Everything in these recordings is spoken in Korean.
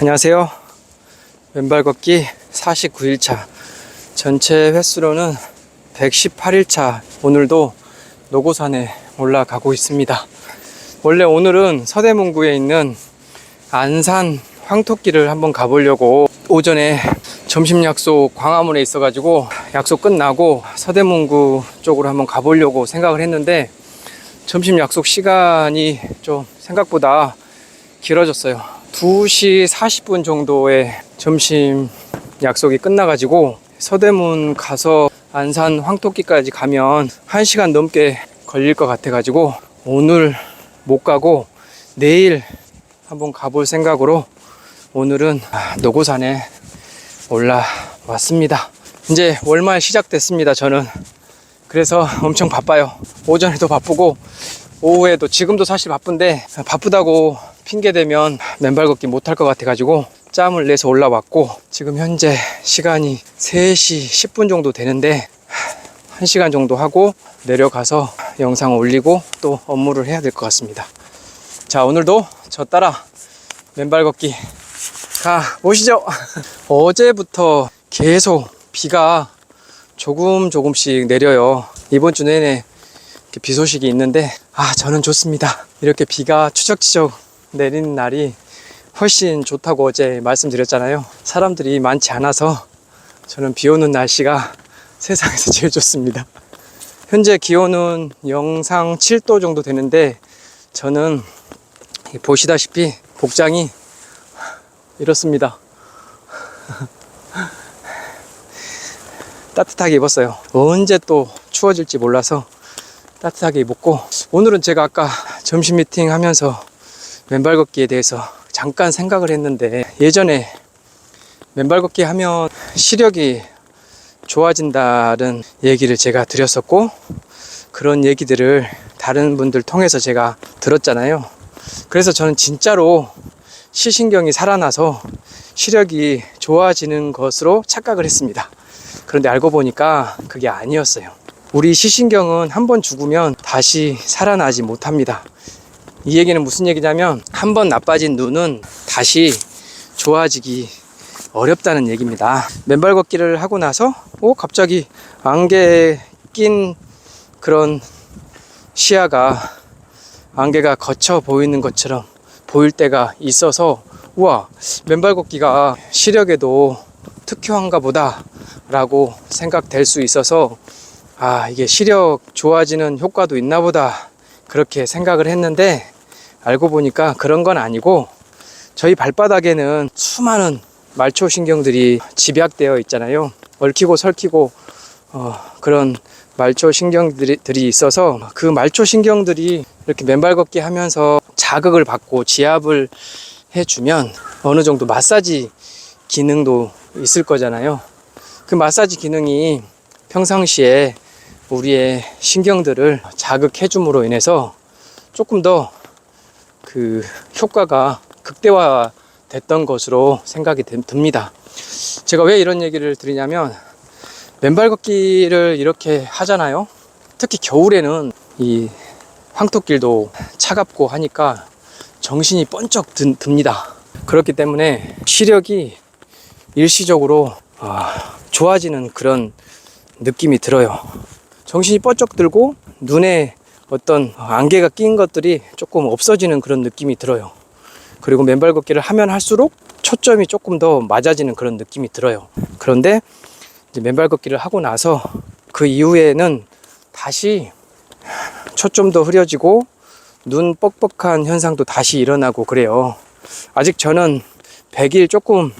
안녕하세요. 왼발 걷기 49일차. 전체 횟수로는 118일차. 오늘도 노고산에 올라가고 있습니다. 원래 오늘은 서대문구에 있는 안산 황토끼를 한번 가보려고 오전에 점심 약속 광화문에 있어가지고 약속 끝나고 서대문구 쪽으로 한번 가보려고 생각을 했는데 점심 약속 시간이 좀 생각보다 길어졌어요. 2시 40분 정도의 점심 약속이 끝나가지고 서대문 가서 안산 황토끼까지 가면 1시간 넘게 걸릴 것 같아가지고 오늘 못 가고 내일 한번 가볼 생각으로 오늘은 아, 노고산에 올라왔습니다. 이제 월말 시작됐습니다. 저는 그래서 엄청 바빠요. 오전에도 바쁘고 오후에도 지금도 사실 바쁜데 바쁘다고 핑계 대면 맨발 걷기 못할 것 같아가지고 짬을 내서 올라왔고 지금 현재 시간이 3시 10분 정도 되는데 1시간 정도 하고 내려가서 영상 올리고 또 업무를 해야 될 것 같습니다. 자 오늘도 저 따라 맨발 걷기 가 보시죠. 어제부터 계속 비가 조금 조금씩 내려요. 이번 주 내내 비 소식이 있는데 아 저는 좋습니다. 이렇게 비가 추적추적 내리는 날이 훨씬 좋다고 어제 말씀드렸잖아요. 사람들이 많지 않아서 저는 비 오는 날씨가 세상에서 제일 좋습니다. 현재 기온은 영상 7도 정도 되는데 저는 보시다시피 복장이 이렇습니다. 따뜻하게 입었어요. 언제 또 추워질지 몰라서 따뜻하게 입었고 오늘은 제가 아까 점심 미팅 하면서 맨발 걷기에 대해서 잠깐 생각을 했는데 예전에 맨발 걷기 하면 시력이 좋아진다는 얘기를 제가 드렸었고 그런 얘기들을 다른 분들 통해서 제가 들었잖아요. 그래서 저는 진짜로 시신경이 살아나서 시력이 좋아지는 것으로 착각을 했습니다. 그런데 알고 보니까 그게 아니었어요. 우리 시신경은 한 번 죽으면 다시 살아나지 못합니다. 이 얘기는 무슨 얘기냐면 한 번 나빠진 눈은 다시 좋아지기 어렵다는 얘기입니다. 맨발 걷기를 하고 나서 오 갑자기 안개 낀 그런 시야가 안개가 거쳐 보이는 것처럼 보일 때가 있어서 우와 맨발 걷기가 시력에도 특효한가 보다 라고 생각될 수 있어서 아 이게 시력 좋아지는 효과도 있나 보다 그렇게 생각을 했는데 알고 보니까 그런 건 아니고 저희 발바닥에는 수많은 말초 신경들이 집약되어 있잖아요 얽히고 설키고 어, 그런 말초 신경들이 들이 있어서 그 말초 신경들이 이렇게 맨발 걷기 하면서 자극을 받고 지압을 해주면 어느 정도 마사지 기능도 있을 거잖아요. 그 마사지 기능이 평상시에 우리의 신경들을 자극해 줌으로 인해서 조금 더 그 효과가 극대화 됐던 것으로 생각이 듭니다. 제가 왜 이런 얘기를 드리냐면 맨발 걷기를 이렇게 하잖아요. 특히 겨울에는 이 황토길도 차갑고 하니까 정신이 번쩍 드, 듭니다. 그렇기 때문에 시력이 일시적으로 아, 좋아지는 그런 느낌이 들어요. 정신이 번쩍 들고 눈에 어떤 안개가 낀 것들이 조금 없어지는 그런 느낌이 들어요. 그리고 맨발 걷기를 하면 할수록 초점이 조금 더 맞아지는 그런 느낌이 들어요. 그런데 맨발 걷기를 하고 나서 그 이후에는 다시 초점도 흐려지고 눈 뻑뻑한 현상도 다시 일어나고 그래요. 아직 저는 100일 조금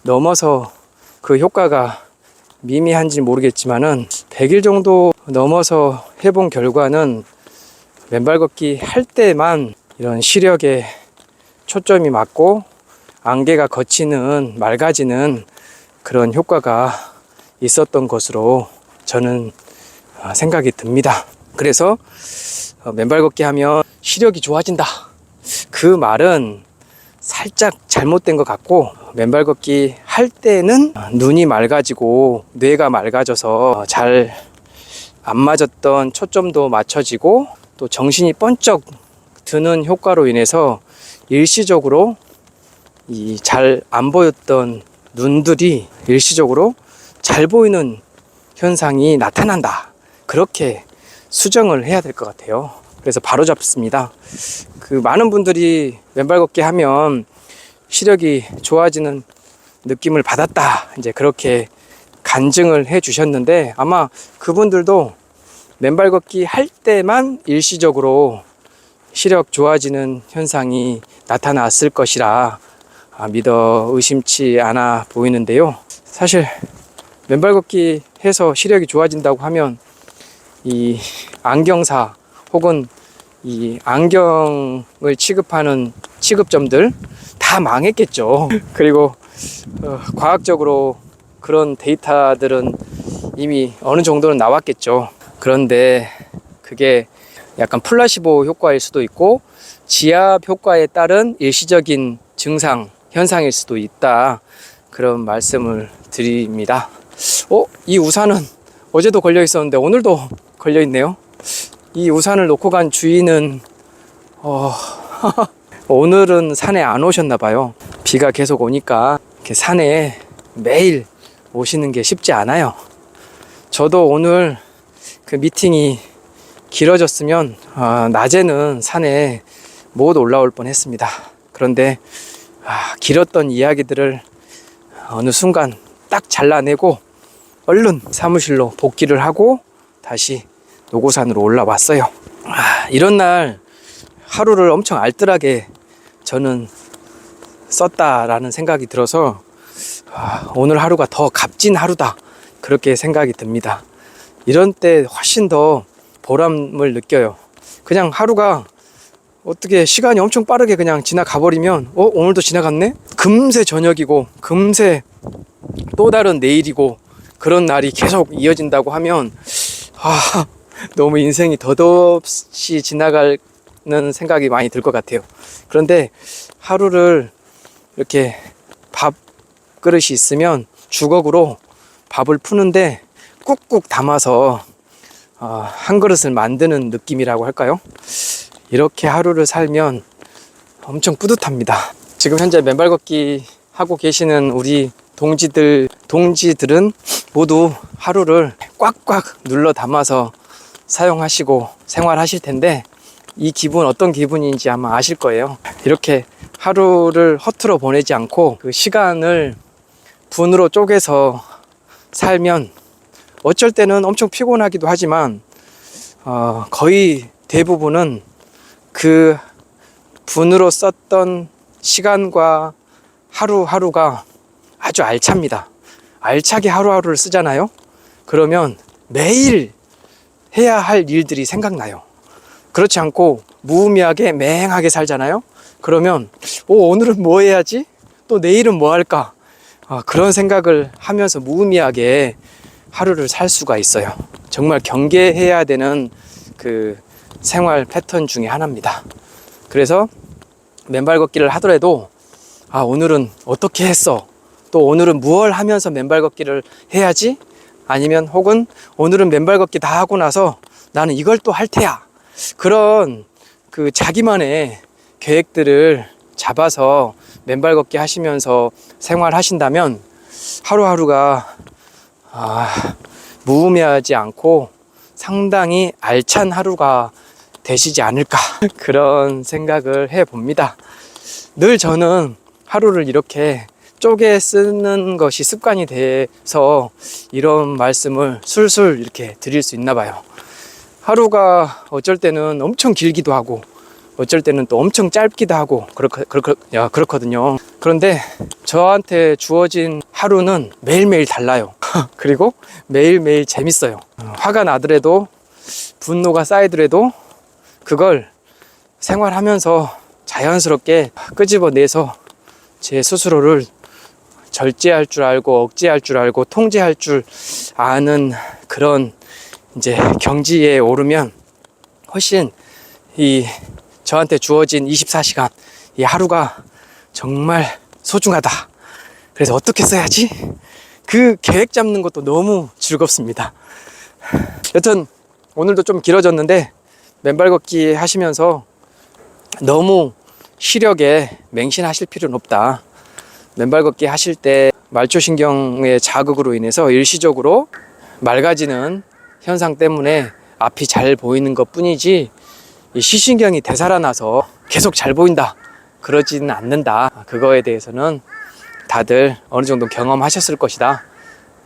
넘어서 그 효과가 미미한지 모르겠지만은 100일 정도 넘어서 해본 결과는 맨발 걷기 할 때만 이런 시력에 초점이 맞고 안개가 거치는 맑아지는 그런 효과가 있었던 것으로 저는 아, 생각이 듭니다. 그래서 어, 맨발 걷기 하면 시력이 좋아진다. 그 말은 살짝 잘못된 것 같고 맨발 걷기 할 때는 눈이 맑아지고 뇌가 맑아져서 잘 안 맞았던 초점도 맞춰지고 또 정신이 번쩍 드는 효과로 인해서 일시적으로 이 잘 안 보였던 눈들이 일시적으로 잘 보이는 현상이 나타난다. 그렇게 수정을 해야 될 것 같아요. 그래서 바로 잡습니다. 그 많은 분들이 왼발 걷기 하면 시력이 좋아지는 느낌을 받았다. 이제 그렇게 간증을 해 주셨는데 아마 그분들도 맨발 걷기 할 때만 일시적으로 시력 좋아지는 현상이 나타났을 것이라 아, 믿어 의심치 않아 보이는데요. 사실 맨발 걷기 해서 시력이 좋아진다고 하면 이 안경사 혹은 이 안경을 취급하는 취급점들 다 망했겠죠. 그리고 어, 과학적으로 그런 데이터들은 이미 어느 정도는 나왔겠죠. 그런데 그게 약간 플라시보 효과일 수도 있고 지압 효과에 따른 일시적인 증상 현상일 수도 있다. 그런 말씀을 드립니다. 어, 이 우산은 어제도 걸려 있었는데 오늘도 걸려 있네요. 이 우산을 놓고 간 주인은 어, 오늘은 산에 안 오셨나 봐요. 비가 계속 오니까 산에 매일 오시는 게 쉽지 않아요. 저도 오늘 그 미팅이 길어졌으면 아, 낮에는 산에 못 올라올 뻔했습니다. 그런데 아, 길었던 이야기들을 어느 순간 딱 잘라내고 얼른 사무실로 복귀를 하고 다시 노고산으로 올라왔어요. 아, 이런 날 하루를 엄청 알뜰하게 저는 썼다라는 생각이 들어서 아, 오늘 하루가 더 값진 하루다 그렇게 생각이 듭니다. 이런 때 훨씬 더 보람을 느껴요. 그냥 하루가 어떻게 시간이 엄청 빠르게 그냥 지나가 버리면 어 오늘도 지나갔네 금세 저녁이고 금세 또 다른 내일이고 그런 날이 계속 이어진다고 하면 아 너무 인생이 덧없이 지나가는 생각이 많이 들 것 같아요 그런데 하루를 이렇게 밥 그릇이 있으면 주걱으로 밥을 푸는데 꾹꾹 담아서 어, 한 그릇을 만드는 느낌이라고 할까요? 이렇게 하루를 살면 엄청 뿌듯합니다. 지금 현재 맨발 걷기 하고 계시는 우리 동지들, 동지들은 모두 하루를 꽉꽉 눌러 담아서 사용하시고 생활하실 텐데 이 기분 어떤 기분인지 아마 아실 거예요. 이렇게 하루를 허투루 보내지 않고 그 시간을 분으로 쪼개서 살면 어쩔 때는 엄청 피곤하기도 하지만 어, 거의 대부분은 그 분으로 썼던 시간과 하루하루가 아주 알찹니다. 알차게 하루하루를 쓰잖아요. 그러면 매일 해야 할 일들이 생각나요. 그렇지 않고 무의미하게 맹하게 살잖아요. 그러면 오, 오늘은 뭐 해야지? 또 내일은 뭐 할까? 아, 그런 생각을 하면서 무의미하게 하루를 살 수가 있어요. 정말 경계해야 되는 그 생활 패턴 중에 하나입니다. 그래서 맨발 걷기를 하더라도 아, 오늘은 어떻게 했어? 또 오늘은 무얼 하면서 맨발 걷기를 해야지? 아니면 혹은 오늘은 맨발 걷기 다 하고 나서 나는 이걸 또 할 테야. 그런 그 자기만의 계획들을 잡아서 맨발 걷기 하시면서 생활하신다면 하루하루가 아, 무의미하지 않고 상당히 알찬 하루가 되시지 않을까 그런 생각을 해 봅니다. 늘 저는 하루를 이렇게 쪼개 쓰는 것이 습관이 돼서 이런 말씀을 술술 이렇게 드릴 수 있나 봐요. 하루가 어쩔 때는 엄청 길기도 하고 어쩔 때는 또 엄청 짧기도 하고 그렇, 그렇, 야, 그렇거든요. 그런데 저한테 주어진 하루는 매일매일 달라요. 그리고 매일매일 재밌어요. 화가 나더라도 분노가 쌓이더라도 그걸 생활하면서 자연스럽게 끄집어내서 제 스스로를 절제할 줄 알고 억제할 줄 알고 통제할 줄 아는 그런 이제 경지에 오르면 훨씬 이 저한테 주어진 24시간 이 하루가 정말 소중하다. 그래서 어떻게 써야지? 그 계획 잡는 것도 너무 즐겁습니다. 여튼 오늘도 좀 길어졌는데 맨발 걷기 하시면서 너무 시력에 맹신하실 필요는 없다. 맨발 걷기 하실 때 말초신경의 자극으로 인해서 일시적으로 맑아지는 현상 때문에 앞이 잘 보이는 것 뿐이지 이 시신경이 되살아나서 계속 잘 보인다 그러지는 않는다. 그거에 대해서는 다들 어느 정도 경험하셨을 것이다.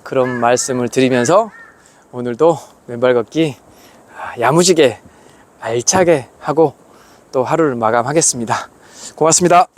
그런 말씀을 드리면서 오늘도 맨발 걷기 아, 야무지게 알차게 하고 또 하루를 마감하겠습니다. 고맙습니다